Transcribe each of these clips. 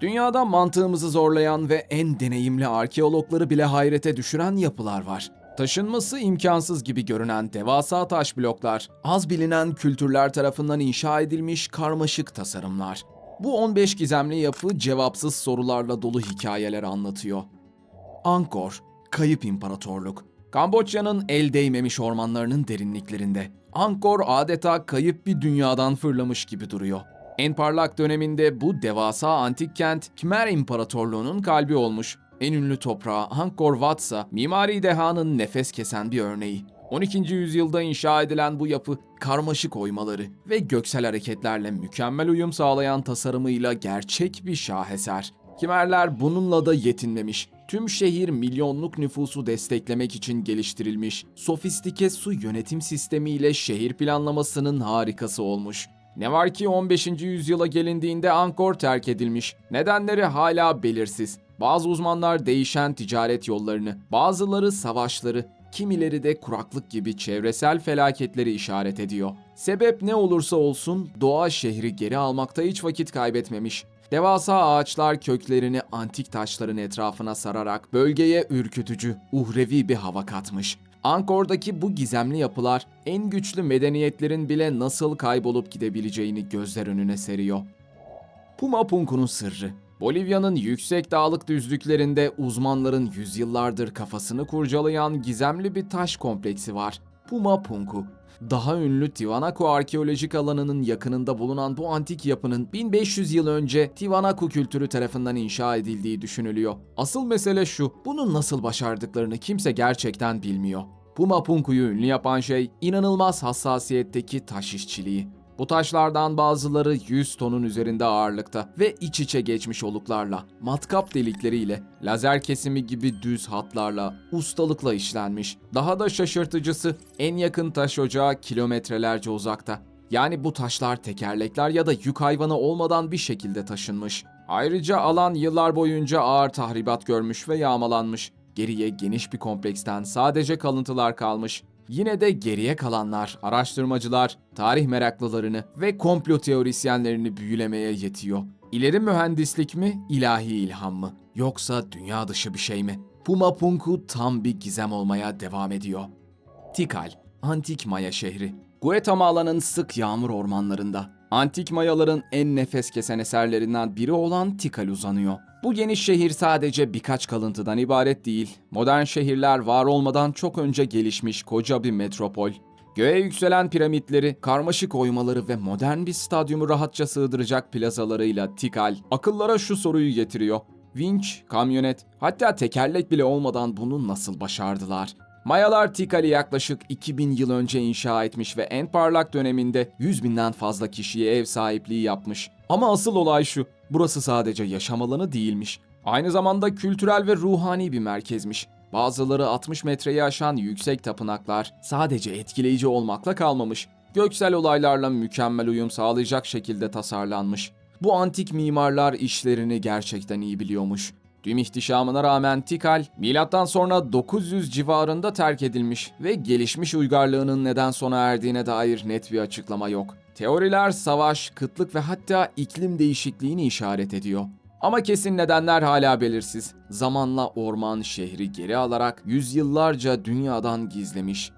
Dünyada mantığımızı zorlayan ve en deneyimli arkeologları bile hayrete düşüren yapılar var. Taşınması imkansız gibi görünen devasa taş bloklar, az bilinen kültürler tarafından inşa edilmiş karmaşık tasarımlar. Bu 15 gizemli yapı cevapsız sorularla dolu hikayeler anlatıyor. Angkor, Kayıp İmparatorluk. Kamboçya'nın el değmemiş ormanlarının derinliklerinde. Angkor adeta kayıp bir dünyadan fırlamış gibi duruyor. En parlak döneminde bu devasa antik kent Khmer İmparatorluğu'nun kalbi olmuş. En ünlü toprağı Angkor Watsa, mimari dehanın nefes kesen bir örneği. 12. yüzyılda inşa edilen bu yapı, karmaşık oymaları ve göksel hareketlerle mükemmel uyum sağlayan tasarımıyla gerçek bir şaheser. Kimerler bununla da yetinmemiş. Tüm şehir milyonluk nüfusu desteklemek için geliştirilmiş, sofistike su yönetim sistemiyle şehir planlamasının harikası olmuş. Ne var ki 15. yüzyıla gelindiğinde Angkor terk edilmiş. Nedenleri hala belirsiz. Bazı uzmanlar değişen ticaret yollarını, bazıları savaşları, kimileri de kuraklık gibi çevresel felaketleri işaret ediyor. Sebep ne olursa olsun doğa şehri geri almakta hiç vakit kaybetmemiş. Devasa ağaçlar köklerini antik taşların etrafına sararak bölgeye ürkütücü, uhrevi bir hava katmış. Angkor'daki bu gizemli yapılar en güçlü medeniyetlerin bile nasıl kaybolup gidebileceğini gözler önüne seriyor. Puma Punku'nun sırrı. Bolivya'nın yüksek dağlık düzlüklerinde uzmanların yüzyıllardır kafasını kurcalayan gizemli bir taş kompleksi var. Puma Punku. Daha ünlü Tiwanaku arkeolojik alanının yakınında bulunan bu antik yapının 1500 yıl önce Tiwanaku kültürü tarafından inşa edildiği düşünülüyor. Asıl mesele şu, bunu nasıl başardıklarını kimse gerçekten bilmiyor. Puma Punku'yu ünlü yapan şey inanılmaz hassasiyetteki taş işçiliği. Bu taşlardan bazıları 100 tonun üzerinde ağırlıkta ve iç içe geçmiş oluklarla, matkap delikleriyle, lazer kesimi gibi düz hatlarla, ustalıkla işlenmiş. Daha da şaşırtıcısı en yakın taş ocağı kilometrelerce uzakta. Yani bu taşlar tekerlekler ya da yük hayvanı olmadan bir şekilde taşınmış. Ayrıca alan yıllar boyunca ağır tahribat görmüş ve yağmalanmış. Geriye geniş bir kompleksten sadece kalıntılar kalmış. Yine de geriye kalanlar, araştırmacılar, tarih meraklılarını ve komplo teorisyenlerini büyülemeye yetiyor. İleri mühendislik mi, ilahi ilham mı? Yoksa dünya dışı bir şey mi? Puma Punku tam bir gizem olmaya devam ediyor. Tikal, antik Maya şehri. Guatemala'nın sık yağmur ormanlarında. Antik Mayaların en nefes kesen eserlerinden biri olan Tikal uzanıyor. Bu geniş şehir sadece birkaç kalıntıdan ibaret değil. Modern şehirler var olmadan çok önce gelişmiş koca bir metropol. Göğe yükselen piramitleri, karmaşık oymaları ve modern bir stadyumu rahatça sığdıracak plazalarıyla Tikal, akıllara şu soruyu getiriyor. Vinç, kamyonet, hatta tekerlek bile olmadan bunu nasıl başardılar? Mayalar Tikal'i yaklaşık 2000 yıl önce inşa etmiş ve en parlak döneminde 100 binden fazla kişiye ev sahipliği yapmış. Ama asıl olay şu, burası sadece yaşam alanı değilmiş. Aynı zamanda kültürel ve ruhani bir merkezmiş. Bazıları 60 metreyi aşan yüksek tapınaklar sadece etkileyici olmakla kalmamış. Göksel olaylarla mükemmel uyum sağlayacak şekilde tasarlanmış. Bu antik mimarlar işlerini gerçekten iyi biliyormuş. Tüm ihtişamına rağmen Tikal, milattan sonra 900 civarında terk edilmiş ve gelişmiş uygarlığının neden sona erdiğine dair net bir açıklama yok. Teoriler savaş, kıtlık ve hatta iklim değişikliğini işaret ediyor. Ama kesin nedenler hala belirsiz. Zamanla orman şehri geri alarak yüzyıllarca dünyadan gizlemiş.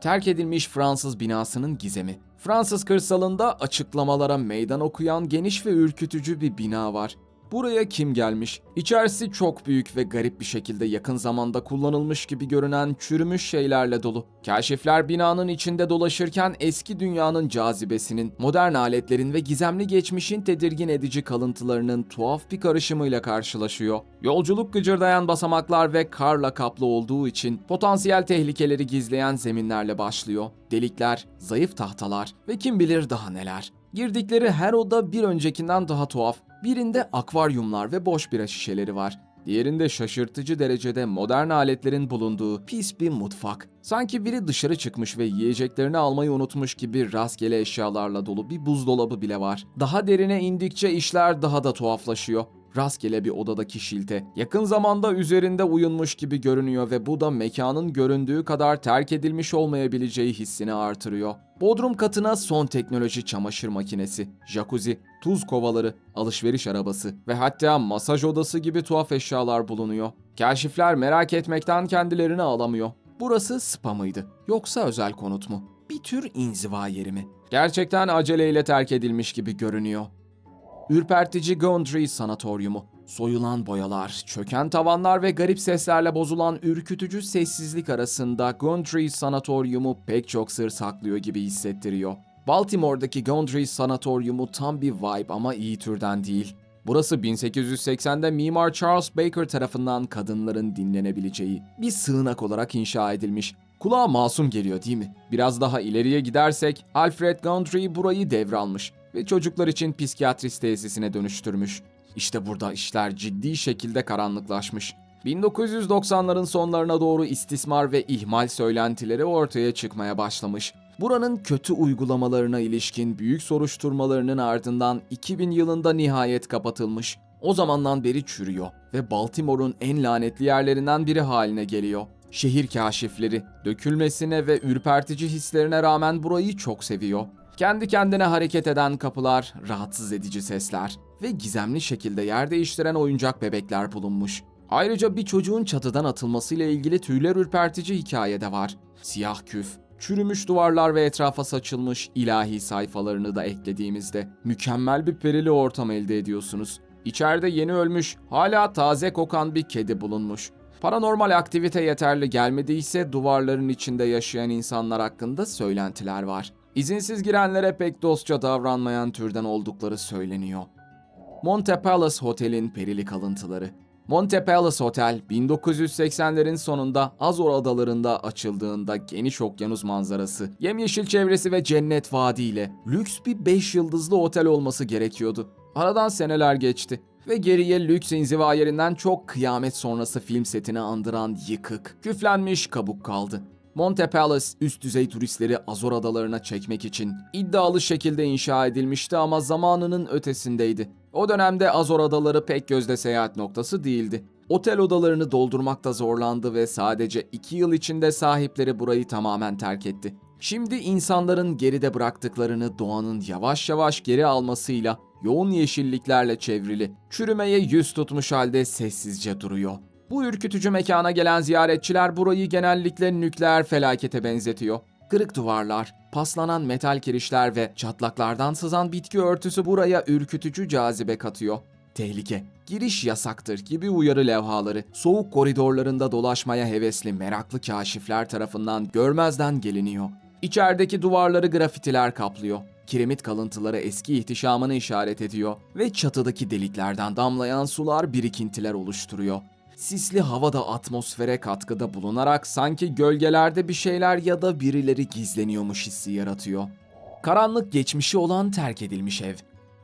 Terk edilmiş Fransız binasının gizemi. Fransız kırsalında açıklamalara meydan okuyan geniş ve ürkütücü bir bina var. Buraya kim gelmiş? İçerisi çok büyük ve garip bir şekilde yakın zamanda kullanılmış gibi görünen çürümüş şeylerle dolu. Kaşifler binanın içinde dolaşırken eski dünyanın cazibesinin, modern aletlerin ve gizemli geçmişin tedirgin edici kalıntılarının tuhaf bir karışımıyla karşılaşıyor. Yolculuk gıcırdayan basamaklar ve karla kaplı olduğu için potansiyel tehlikeleri gizleyen zeminlerle başlıyor. Delikler, zayıf tahtalar ve kim bilir daha neler. Girdikleri her oda bir öncekinden daha tuhaf. Birinde akvaryumlar ve boş bira şişeleri var. Diğerinde şaşırtıcı derecede modern aletlerin bulunduğu pis bir mutfak. Sanki biri dışarı çıkmış ve yiyeceklerini almayı unutmuş gibi rastgele eşyalarla dolu bir buzdolabı bile var. Daha derine indikçe işler daha da tuhaflaşıyor. Rastgele bir odadaki şilte. Yakın zamanda üzerinde uyunmuş gibi görünüyor ve bu da mekanın göründüğü kadar terk edilmiş olmayabileceği hissini artırıyor. Bodrum katına son teknoloji çamaşır makinesi, jacuzzi, tuz kovaları, alışveriş arabası ve hatta masaj odası gibi tuhaf eşyalar bulunuyor. Kaşifler merak etmekten kendilerini alamıyor. Burası spa mıydı? Yoksa özel konut mu? Bir tür inziva yeri mi? Gerçekten aceleyle terk edilmiş gibi görünüyor. Ürpertici Gondry Sanatoryumu. Soyulan boyalar, çöken tavanlar ve garip seslerle bozulan ürkütücü sessizlik arasında Gondry Sanatoryumu pek çok sır saklıyor gibi hissettiriyor. Baltimore'daki Gondry Sanatoryumu tam bir vibe ama iyi türden değil. Burası 1880'de mimar Charles Baker tarafından kadınların dinlenebileceği bir sığınak olarak inşa edilmiş. Kulağa masum geliyor değil mi? Biraz daha ileriye gidersek Alfred Gundry burayı devralmış ve çocuklar için psikiyatrist tesisine dönüştürmüş. İşte burada işler ciddi şekilde karanlıklaşmış. 1990'ların sonlarına doğru istismar ve ihmal söylentileri ortaya çıkmaya başlamış. Buranın kötü uygulamalarına ilişkin büyük soruşturmalarının ardından 2000 yılında nihayet kapatılmış. O zamandan beri çürüyor ve Baltimore'un en lanetli yerlerinden biri haline geliyor. Şehir kaşifleri dökülmesine ve ürpertici hislerine rağmen burayı çok seviyor. Kendi kendine hareket eden kapılar, rahatsız edici sesler ve gizemli şekilde yer değiştiren oyuncak bebekler bulunmuş. Ayrıca bir çocuğun çatıdan atılmasıyla ilgili tüyler ürpertici hikaye de var. Siyah küf, çürümüş duvarlar ve etrafa saçılmış ilahi sayfalarını da eklediğimizde mükemmel bir perili ortam elde ediyorsunuz. İçeride yeni ölmüş, hala taze kokan bir kedi bulunmuş. Paranormal aktivite yeterli gelmediyse duvarların içinde yaşayan insanlar hakkında söylentiler var. İzinsiz girenlere pek dostça davranmayan türden oldukları söyleniyor. Monte Palace Hotel'in perili kalıntıları. Monte Palace Hotel 1980'lerin sonunda Azor adalarında açıldığında geniş okyanus manzarası, yemyeşil çevresi ve cennet vaadi ile lüks bir 5 yıldızlı otel olması gerekiyordu. Aradan seneler geçti ve geriye lüks inziva yerinden çok kıyamet sonrası film setini andıran yıkık, küflenmiş kabuk kaldı. Monte Palace üst düzey turistleri Azor adalarına çekmek için iddialı şekilde inşa edilmişti ama zamanının ötesindeydi. O dönemde Azor adaları pek gözde seyahat noktası değildi. Otel odalarını doldurmakta zorlandı ve sadece iki yıl içinde sahipleri burayı tamamen terk etti. Şimdi insanların geride bıraktıklarını doğanın yavaş yavaş geri almasıyla yoğun yeşilliklerle çevrili, çürümeye yüz tutmuş halde sessizce duruyor. Bu ürkütücü mekana gelen ziyaretçiler burayı genellikle nükleer felakete benzetiyor. Kırık duvarlar, paslanan metal kirişler ve çatlaklardan sızan bitki örtüsü buraya ürkütücü cazibe katıyor. Tehlike, giriş yasaktır gibi uyarı levhaları, soğuk koridorlarında dolaşmaya hevesli meraklı kaşifler tarafından görmezden geliniyor. İçerideki duvarları grafitiler kaplıyor. Kiremit kalıntıları eski ihtişamını işaret ediyor ve çatıdaki deliklerden damlayan sular birikintiler oluşturuyor. Sisli havada atmosfere katkıda bulunarak sanki gölgelerde bir şeyler ya da birileri gizleniyormuş hissi yaratıyor. Karanlık geçmişi olan terk edilmiş ev.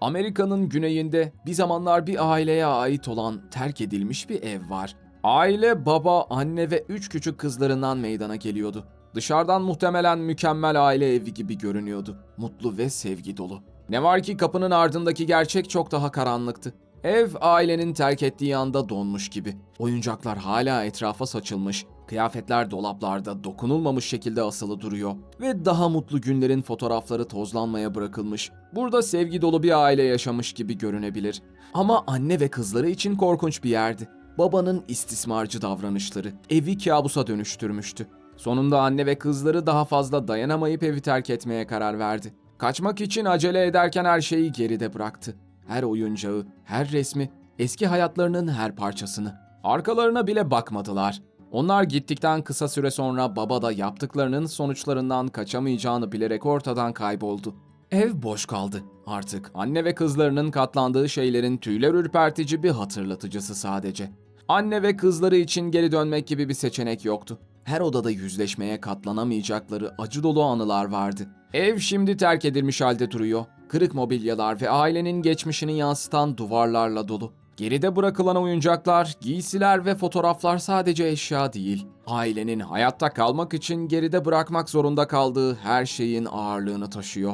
Amerika'nın güneyinde bir zamanlar bir aileye ait olan terk edilmiş bir ev var. Aile, baba, anne ve üç küçük kızlarından meydana geliyordu. Dışarıdan muhtemelen mükemmel aile evi gibi görünüyordu. Mutlu ve sevgi dolu. Ne var ki kapının ardındaki gerçek çok daha karanlıktı. Ev ailenin terk ettiği anda donmuş gibi. Oyuncaklar hala etrafa saçılmış. Kıyafetler dolaplarda dokunulmamış şekilde asılı duruyor ve daha mutlu günlerin fotoğrafları tozlanmaya bırakılmış. Burada sevgi dolu bir aile yaşamış gibi görünebilir. Ama anne ve kızları için korkunç bir yerdi. Babanın istismarcı davranışları evi kabusa dönüştürmüştü. Sonunda anne ve kızları daha fazla dayanamayıp evi terk etmeye karar verdi. Kaçmak için acele ederken her şeyi geride bıraktı. Her oyuncağı, her resmi, eski hayatlarının her parçasını. Arkalarına bile bakmadılar. Onlar gittikten kısa süre sonra baba da yaptıklarının sonuçlarından kaçamayacağını bilerek ortadan kayboldu. Ev boş kaldı. Artık anne ve kızlarının katlandığı şeylerin tüyler ürpertici bir hatırlatıcısı sadece. Anne ve kızları için geri dönmek gibi bir seçenek yoktu. Her odada yüzleşmeye katlanamayacakları acı dolu anılar vardı. Ev şimdi terk edilmiş halde duruyor. Kırık mobilyalar ve ailenin geçmişini yansıtan duvarlarla dolu. Geride bırakılan oyuncaklar, giysiler ve fotoğraflar sadece eşya değil. Ailenin hayatta kalmak için geride bırakmak zorunda kaldığı her şeyin ağırlığını taşıyor.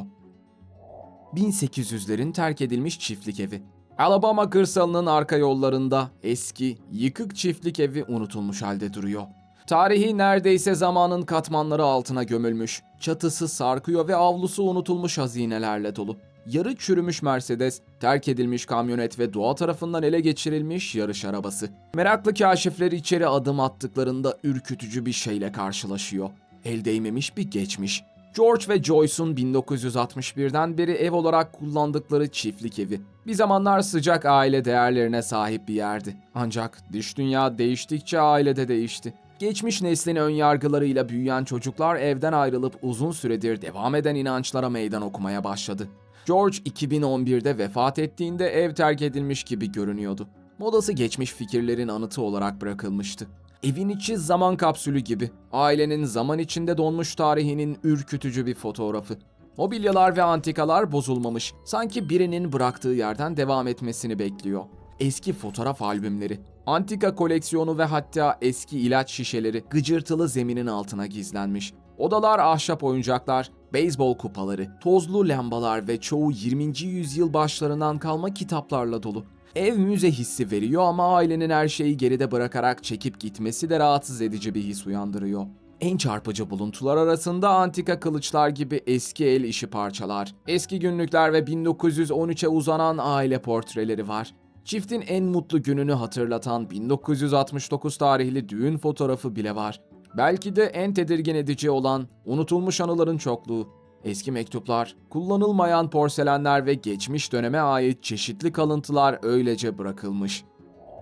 1800'lerin terk edilmiş çiftlik evi. Alabama kırsalının arka yollarında eski, yıkık çiftlik evi unutulmuş halde duruyor. Tarihi neredeyse zamanın katmanları altına gömülmüş. Çatısı sarkıyor ve avlusu unutulmuş hazinelerle dolu. Yarı çürümüş Mercedes, terk edilmiş kamyonet ve doğa tarafından ele geçirilmiş yarış arabası. Meraklı kaşifler içeri adım attıklarında ürkütücü bir şeyle karşılaşıyor. El değmemiş bir geçmiş. George ve Joyce'un 1961'den beri ev olarak kullandıkları çiftlik evi. Bir zamanlar sıcak aile değerlerine sahip bir yerdi. Ancak dış dünya değiştikçe aile de değişti. Geçmiş neslin ön yargılarıyla büyüyen çocuklar evden ayrılıp uzun süredir devam eden inançlara meydan okumaya başladı. George 2011'de vefat ettiğinde ev terk edilmiş gibi görünüyordu. Modası geçmiş fikirlerin anıtı olarak bırakılmıştı. Evin içi zaman kapsülü gibi. Ailenin zaman içinde donmuş tarihinin ürkütücü bir fotoğrafı. Mobilyalar ve antikalar bozulmamış. Sanki birinin bıraktığı yerden devam etmesini bekliyor. Eski fotoğraf albümleri, antika koleksiyonu ve hatta eski ilaç şişeleri gıcırtılı zeminin altına gizlenmiş. Odalar ahşap oyuncaklar, beyzbol kupaları, tozlu lambalar ve çoğu 20. yüzyıl başlarından kalma kitaplarla dolu. Ev müze hissi veriyor ama ailenin her şeyi geride bırakarak çekip gitmesi de rahatsız edici bir his uyandırıyor. En çarpıcı buluntular arasında antika kılıçlar gibi eski el işi parçalar, eski günlükler ve 1913'e uzanan aile portreleri var. Çiftin en mutlu gününü hatırlatan 1969 tarihli düğün fotoğrafı bile var. Belki de en tedirgin edici olan unutulmuş anıların çokluğu. Eski mektuplar, kullanılmayan porselenler ve geçmiş döneme ait çeşitli kalıntılar öylece bırakılmış.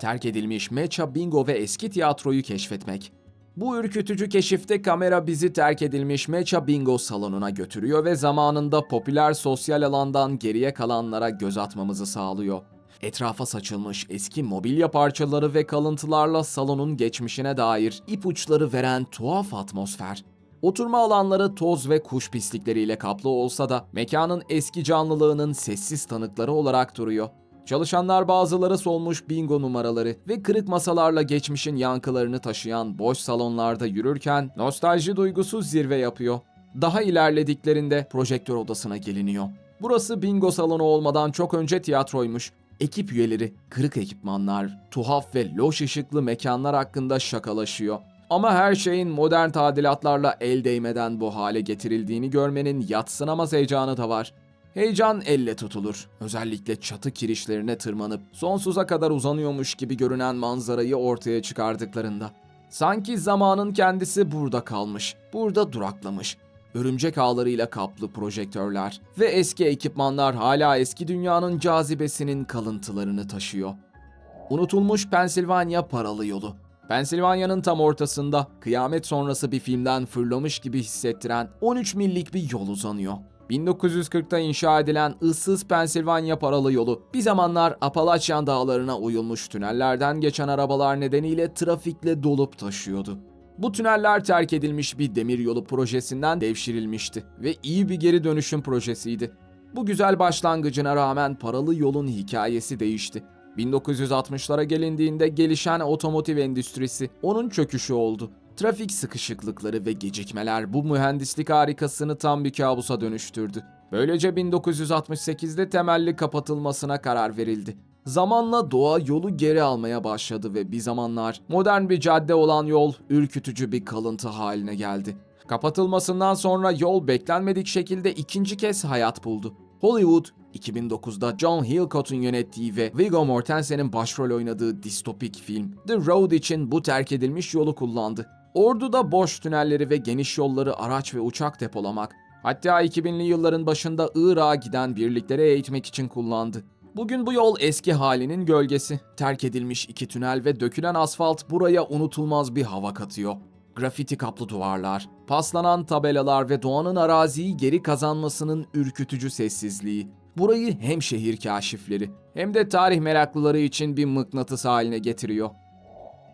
Terk edilmiş meça bingo ve eski tiyatroyu keşfetmek. Bu ürkütücü keşifte kamera bizi terk edilmiş meça bingo salonuna götürüyor ve zamanında popüler sosyal alandan geriye kalanlara göz atmamızı sağlıyor. Etrafa saçılmış eski mobilya parçaları ve kalıntılarla salonun geçmişine dair ipuçları veren tuhaf atmosfer. Oturma alanları toz ve kuş pislikleriyle kaplı olsa da mekanın eski canlılığının sessiz tanıkları olarak duruyor. Çalışanlar bazıları solmuş bingo numaraları ve kırık masalarla geçmişin yankılarını taşıyan boş salonlarda yürürken nostalji duygusu zirve yapıyor. Daha ilerlediklerinde projektör odasına geliniyor. Burası bingo salonu olmadan çok önce tiyatroymuş. Ekip üyeleri, kırık ekipmanlar, tuhaf ve loş ışıklı mekanlar hakkında şakalaşıyor. Ama her şeyin modern tadilatlarla el değmeden bu hale getirildiğini görmenin yatsınamaz heyecanı da var. Heyecan elle tutulur. Özellikle çatı kirişlerine tırmanıp sonsuza kadar uzanıyormuş gibi görünen manzarayı ortaya çıkardıklarında. Sanki zamanın kendisi burada kalmış, burada duraklamış. Örümcek ağlarıyla kaplı projektörler ve eski ekipmanlar hala eski dünyanın cazibesinin kalıntılarını taşıyor. Unutulmuş Pensilvanya paralı yolu. Pensilvanya'nın tam ortasında kıyamet sonrası bir filmden fırlamış gibi hissettiren 13 millik bir yol uzanıyor. 1940'ta inşa edilen ıssız Pensilvanya paralı yolu bir zamanlar Apalachian dağlarına uyulmuş tünellerden geçen arabalar nedeniyle trafikle dolup taşıyordu. Bu tüneller terk edilmiş bir demiryolu projesinden devşirilmişti ve iyi bir geri dönüşüm projesiydi. Bu güzel başlangıcına rağmen paralı yolun hikayesi değişti. 1960'lara gelindiğinde gelişen otomotiv endüstrisi onun çöküşü oldu. Trafik sıkışıklıkları ve gecikmeler bu mühendislik harikasını tam bir kabusa dönüştürdü. Böylece 1968'de temelli kapatılmasına karar verildi. Zamanla doğa yolu geri almaya başladı ve bir zamanlar modern bir cadde olan yol ürkütücü bir kalıntı haline geldi. Kapatılmasından sonra yol beklenmedik şekilde ikinci kez hayat buldu. Hollywood 2009'da John Hillcoat'un yönettiği ve Viggo Mortensen'in başrol oynadığı distopik film The Road için bu terk edilmiş yolu kullandı. Ordu'da boş tünelleri ve geniş yolları araç ve uçak depolamak, hatta 2000'li yılların başında Irak'a giden birliklere eğitmek için kullandı. Bugün bu yol eski halinin gölgesi. Terk edilmiş iki tünel ve dökülen asfalt buraya unutulmaz bir hava katıyor. Grafiti kaplı duvarlar, paslanan tabelalar ve doğanın araziyi geri kazanmasının ürkütücü sessizliği. Burayı hem şehir kaşifleri hem de tarih meraklıları için bir mıknatıs haline getiriyor.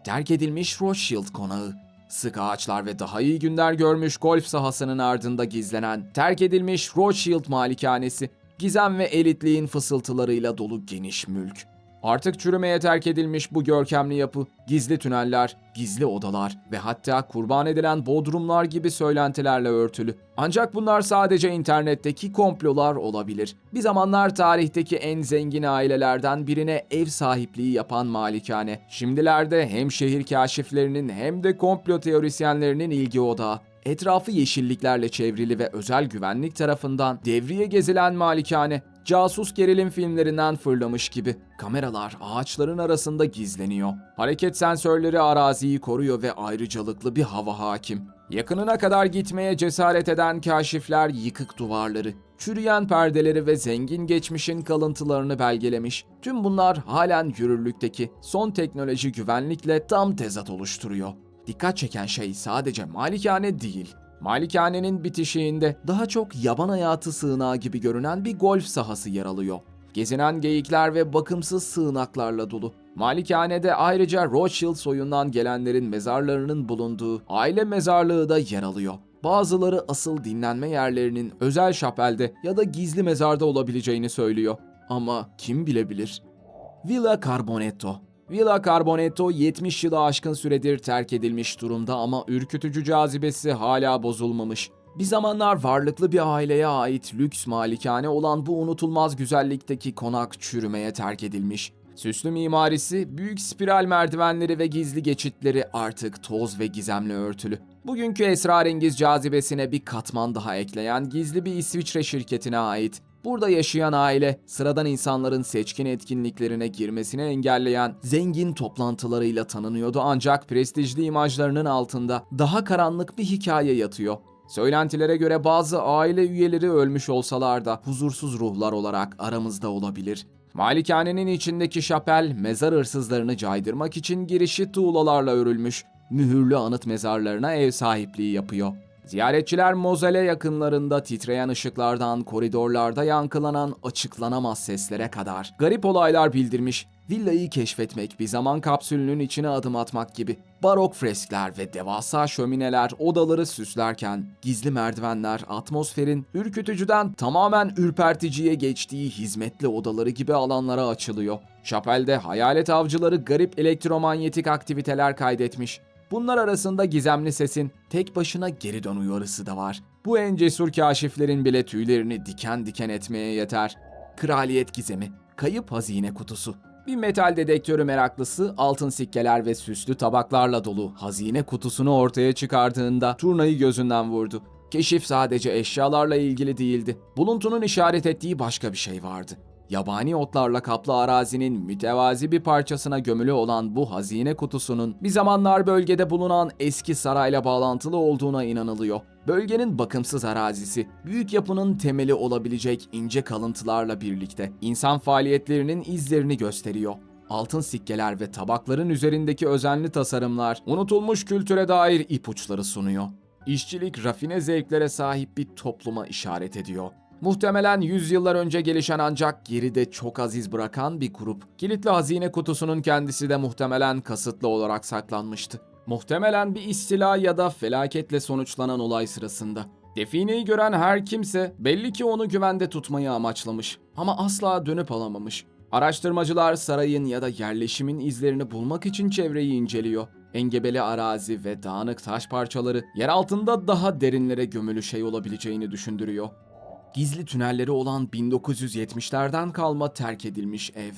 Terk edilmiş Rothschild konağı. Sık ağaçlar ve daha iyi günler görmüş golf sahasının ardında gizlenen terk edilmiş Rothschild malikanesi, gizem ve elitliğin fısıltılarıyla dolu geniş mülk. Artık çürümeye terk edilmiş bu görkemli yapı, gizli tüneller, gizli odalar ve hatta kurban edilen bodrumlar gibi söylentilerle örtülü. Ancak bunlar sadece internetteki komplolar olabilir. Bir zamanlar tarihteki en zengin ailelerden birine ev sahipliği yapan malikane. Şimdilerde hem şehir kaşiflerinin hem de komplo teorisyenlerinin ilgi odağı. Etrafı yeşilliklerle çevrili ve özel güvenlik tarafından devriye gezilen malikane, casus gerilim filmlerinden fırlamış gibi. Kameralar ağaçların arasında gizleniyor. Hareket sensörleri araziyi koruyor ve ayrıcalıklı bir hava hakim. Yakınına kadar gitmeye cesaret eden kaşifler yıkık duvarları, çürüyen perdeleri ve zengin geçmişin kalıntılarını belgelemiş. Tüm bunlar halen yürürlükteki son teknoloji güvenlikle tam tezat oluşturuyor. Dikkat çeken şey sadece malikane değil. Malikanenin bitişiğinde daha çok yaban hayatı sığınağı gibi görünen bir golf sahası yer alıyor. Gezinen geyikler ve bakımsız sığınaklarla dolu. Malikanede ayrıca Rothschild soyundan gelenlerin mezarlarının bulunduğu aile mezarlığı da yer alıyor. Bazıları asıl dinlenme yerlerinin özel şapelde ya da gizli mezarda olabileceğini söylüyor. Ama kim bilebilir? Villa Carbonetto Villa Carbonetto 70 yılı aşkın süredir terk edilmiş durumda ama ürkütücü cazibesi hala bozulmamış. Bir zamanlar varlıklı bir aileye ait lüks malikane olan bu unutulmaz güzellikteki konak çürümeye terk edilmiş. Süslü mimarisi, büyük spiral merdivenleri ve gizli geçitleri artık toz ve gizemle örtülü. Bugünkü esrarengiz cazibesine bir katman daha ekleyen gizli bir İsviçre şirketine ait. Burada yaşayan aile, sıradan insanların seçkin etkinliklerine girmesini engelleyen zengin toplantılarıyla tanınıyordu ancak prestijli imajlarının altında daha karanlık bir hikaye yatıyor. Söylentilere göre bazı aile üyeleri ölmüş olsalar da huzursuz ruhlar olarak aramızda olabilir. Malikanenin içindeki şapel mezar hırsızlarını caydırmak için girişi tuğlalarla örülmüş. Mühürlü anıt mezarlarına ev sahipliği yapıyor. Ziyaretçiler mozele yakınlarında titreyen ışıklardan koridorlarda yankılanan açıklanamaz seslere kadar garip olaylar bildirmiş. Villayı keşfetmek bir zaman kapsülünün içine adım atmak gibi. Barok freskler ve devasa şömineler odaları süslerken gizli merdivenler atmosferin ürkütücüden tamamen ürperticiye geçtiği hizmetli odaları gibi alanlara açılıyor. Şapelde hayalet avcıları garip elektromanyetik aktiviteler kaydetmiş. Bunlar arasında gizemli sesin tek başına geri dön uyarısı da var. Bu en cesur kaşiflerin bile tüylerini diken diken etmeye yeter. Kraliyet gizemi, kayıp hazine kutusu. Bir metal dedektörü meraklısı altın sikkeler ve süslü tabaklarla dolu hazine kutusunu ortaya çıkardığında turnayı gözünden vurdu. Keşif sadece eşyalarla ilgili değildi. Buluntunun işaret ettiği başka bir şey vardı. Yabani otlarla kaplı arazinin mütevazi bir parçasına gömülü olan bu hazine kutusunun bir zamanlar bölgede bulunan eski sarayla bağlantılı olduğuna inanılıyor. Bölgenin bakımsız arazisi, büyük yapının temeli olabilecek ince kalıntılarla birlikte insan faaliyetlerinin izlerini gösteriyor. Altın sikkeler ve tabakların üzerindeki özenli tasarımlar unutulmuş kültüre dair ipuçları sunuyor. İşçilik rafine zevklere sahip bir topluma işaret ediyor. Muhtemelen yüzyıllar önce gelişen ancak geride çok aziz bırakan bir grup. Kilitli hazine kutusunun kendisi de muhtemelen kasıtlı olarak saklanmıştı. Muhtemelen bir istila ya da felaketle sonuçlanan olay sırasında. Defineyi gören her kimse belli ki onu güvende tutmayı amaçlamış ama asla dönüp alamamış. Araştırmacılar sarayın ya da yerleşimin izlerini bulmak için çevreyi inceliyor. Engebeli arazi ve dağınık taş parçaları yer altında daha derinlere gömülü şey olabileceğini düşündürüyor. Gizli tünelleri olan 1970'lerden kalma terk edilmiş ev.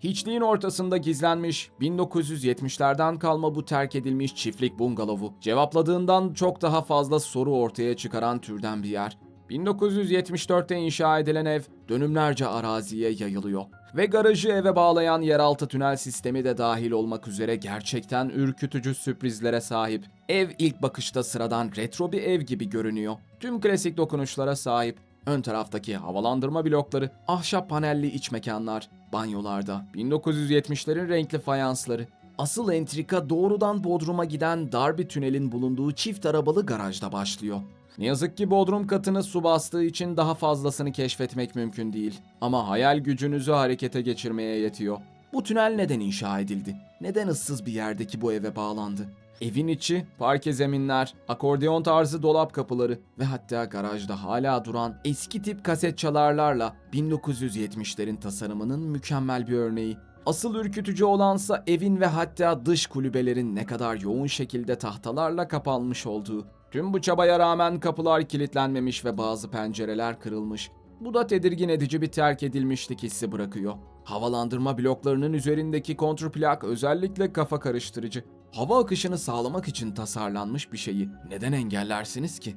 Hiçliğin ortasında gizlenmiş 1970'lerden kalma bu terk edilmiş çiftlik bungalovu cevapladığından çok daha fazla soru ortaya çıkaran türden bir yer. 1974'te inşa edilen ev dönümlerce araziye yayılıyor ve garajı eve bağlayan yeraltı tünel sistemi de dahil olmak üzere gerçekten ürkütücü sürprizlere sahip. Ev ilk bakışta sıradan retro bir ev gibi görünüyor. Tüm klasik dokunuşlara sahip. Ön taraftaki havalandırma blokları, ahşap panelli iç mekanlar, banyolarda 1970'lerin renkli fayansları. Asıl entrika doğrudan Bodrum'a giden dar bir tünelin bulunduğu çift arabalı garajda başlıyor. Ne yazık ki Bodrum katını su bastığı için daha fazlasını keşfetmek mümkün değil. Ama hayal gücünüzü harekete geçirmeye yetiyor. Bu tünel neden inşa edildi? Neden ıssız bir yerdeki bu eve bağlandı? Evin içi, parke zeminler, akordeon tarzı dolap kapıları ve hatta garajda hala duran eski tip kaset çalarlarla 1970'lerin tasarımının mükemmel bir örneği. Asıl ürkütücü olansa evin ve hatta dış kulübelerin ne kadar yoğun şekilde tahtalarla kapanmış olduğu. Tüm bu çabaya rağmen kapılar kilitlenmemiş ve bazı pencereler kırılmış. Bu da tedirgin edici bir terk edilmişlik hissi bırakıyor. Havalandırma bloklarının üzerindeki kontrplak özellikle kafa karıştırıcı. Hava akışını sağlamak için tasarlanmış bir şeyi neden engellersiniz ki?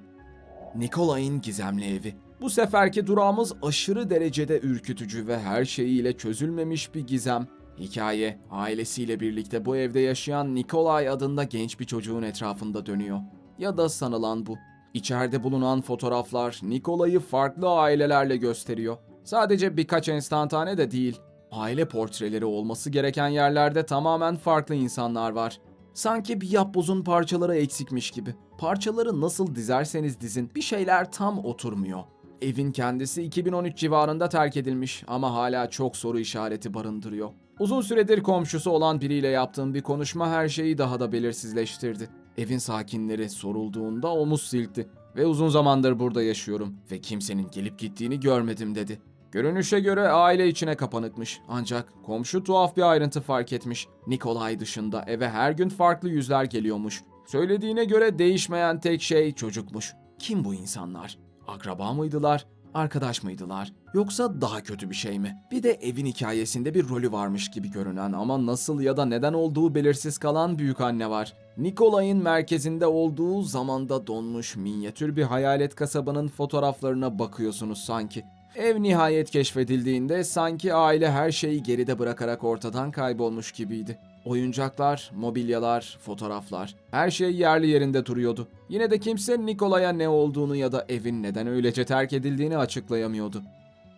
Nikolay'ın gizemli evi. Bu seferki durağımız aşırı derecede ürkütücü ve her şeyiyle çözülmemiş bir gizem. Hikaye, ailesiyle birlikte bu evde yaşayan Nikolay adında genç bir çocuğun etrafında dönüyor. Ya da sanılan bu. İçeride bulunan fotoğraflar Nikolay'ı farklı ailelerle gösteriyor. Sadece birkaç enstantane de değil. Aile portreleri olması gereken yerlerde tamamen farklı insanlar var. Sanki bir yapbozun parçaları eksikmiş gibi. Parçaları nasıl dizerseniz dizin bir şeyler tam oturmuyor. Evin kendisi 2013 civarında terk edilmiş ama hala çok soru işareti barındırıyor. Uzun süredir komşusu olan biriyle yaptığım bir konuşma her şeyi daha da belirsizleştirdi. Evin sakinleri sorulduğunda omuz silkti ve uzun zamandır burada yaşıyorum ve kimsenin gelip gittiğini görmedim dedi. Görünüşe göre aile içine kapanıkmış ancak komşu tuhaf bir ayrıntı fark etmiş. Nikolay dışında eve her gün farklı yüzler geliyormuş. Söylediğine göre değişmeyen tek şey çocukmuş. Kim bu insanlar? Akraba mıydılar? Arkadaş mıydılar? Yoksa daha kötü bir şey mi? Bir de evin hikayesinde bir rolü varmış gibi görünen ama nasıl ya da neden olduğu belirsiz kalan büyük anne var. Nikolay'ın merkezinde olduğu zamanda donmuş minyatür bir hayalet kasabanın fotoğraflarına bakıyorsunuz sanki. Ev nihayet keşfedildiğinde sanki aile her şeyi geride bırakarak ortadan kaybolmuş gibiydi. Oyuncaklar, mobilyalar, fotoğraflar, her şey yerli yerinde duruyordu. Yine de kimse Nikolay'a ne olduğunu ya da evin neden öylece terk edildiğini açıklayamıyordu.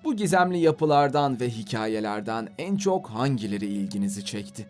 Bu gizemli yapılardan ve hikayelerden en çok hangileri ilginizi çekti?